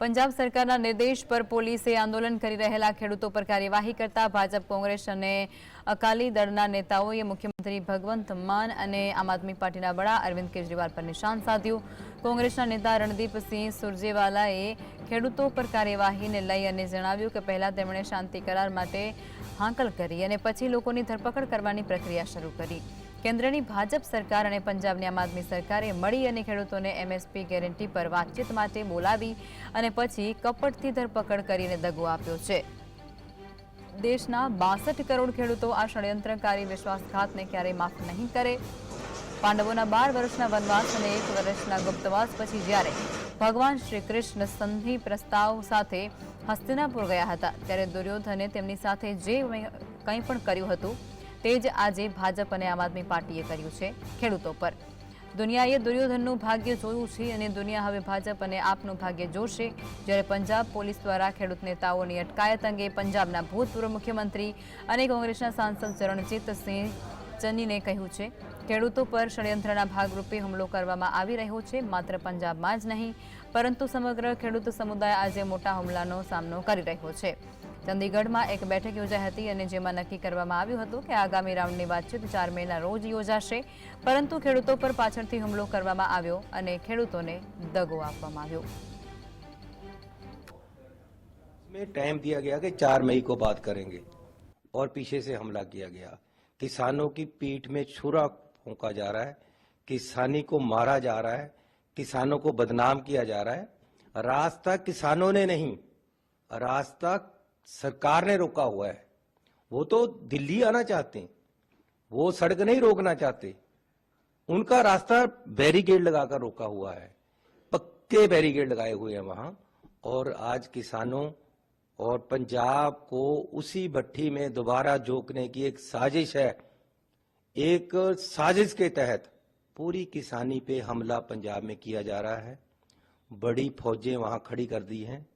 પંજાબ સરકારના નિર્દેશ પર પોલીસે આંદોલન કરી રહેલા ખેડૂતો પર કાર્યવાહી કરતા ભાજપ કોંગ્રેસ અને અકાલી દળના નેતાઓએ મુખ્યમંત્રી ભગવંત માન અને આમ આદમી પાર્ટીના વડા અરવિંદ કેજરીવાલ પર નિશાન સાધ્યું. કોંગ્રેસના નેતા રણદીપસિંહ સુરજેવાલાએ ખેડૂતો પર કાર્યવાહીને લઈ અને જણાવ્યું કે પહેલાં તેમણે શાંતિ કરાર માટે હાંકલ કરી અને પછી લોકોની ધરપકડ કરવાની પ્રક્રિયા શરૂ કરી. કેન્દ્રની ભાજપ સરકાર અને પંજાબની આમ આદમી સરકારે મળી અને ખેડૂતોને એમએસપી ગેરંટી પર વાતચીત માટે બોલાવી અને પછી કપટથી ધરપકડ કરીને દગો આપ્યો છે. દેશના બાસઠ કરોડ ખેડૂતો આ ષડયંત્રકારી વિશ્વાસઘાતને ક્યારેય માફ નહીં કરે. પાંડવોના બાર વર્ષના વનવાસ અને એક વર્ષના ગુપ્તવાસ પછી જ્યારે ભગવાન શ્રી કૃષ્ણ સંધિ પ્રસ્તાવ સાથે હસ્તિનાપુર ગયા હતા, ત્યારે દુર્યોધને તેમની સાથે જે કંઈ પણ કર્યું હતું તે જ આજે ભાજપ અને આમ આદમી પાર્ટીએ કર્યું છે ખેડૂતો પર. દુનિયાએ દુર્યોધનનું ભાગ્ય જોયું છે અને દુનિયા હવે ભાજપ અને આપનું ભાગ્ય જોશે જ્યારે પંજાબ પોલીસ દ્વારા ખેડૂત નેતાઓની અટકાયત અંગે પંજાબના ભૂતપૂર્વ મુખ્યમંત્રી અને કોંગ્રેસના સાંસદ ચરણજીતસિંહ ચન્નીને કહ્યું છે, ખેડૂતો પર ષડયંત્રના ભાગરૂપે હુમલો કરવામાં આવી રહ્યો છે, માત્ર પંજાબમાં જ નહીં, પરંતુ સમગ્ર ખેડૂત સમુદાય આજે મોટા હુમલાનો સામનો કરી રહ્યો છે. ચંદીગઢમાં એક બેઠક યોજાઈ હતી અને જેમાં નક્કી કરવામાં આવ્યું હતું કે આગામી રાઉન્ડની વાતચીત ચાર મેના રોજ યોજાશે પરંતુ ખેડૂતો પર પાછળથી હુમલો કરવામાં આવ્યો અને ખેડૂતોને દગો આપવામાં આવ્યો में टाइम दिया गया कि चार मई को बात करेंगे और पीछे से हमला किया गया किसानों की पीठ में छुरा फूंका जा रहा है किसानी को मारा जा रहा है किसानों को बदनाम किया जा रहा है रास्ता किसानों ने नहीं रास्ता सरकार ने रोका हुआ है। वो तो दिल्ली आना चाहते हैं। वो सड़क नहीं रोकना चाहते। उनका रास्ता बैरिकेड लगाकर रोका हुआ है। पक्के बैरिकेड लगाए हुए हैं वहाँ। और आज किसानों और पंजाब को उसी भट्टी में दोबारा झोंकने की एक साजिश है। एक साजिश के तहत पूरी किसानी पे हमला पंजाब में किया जा रहा है। बड़ी फौजें वहाँ खड़ी कर दी हैं।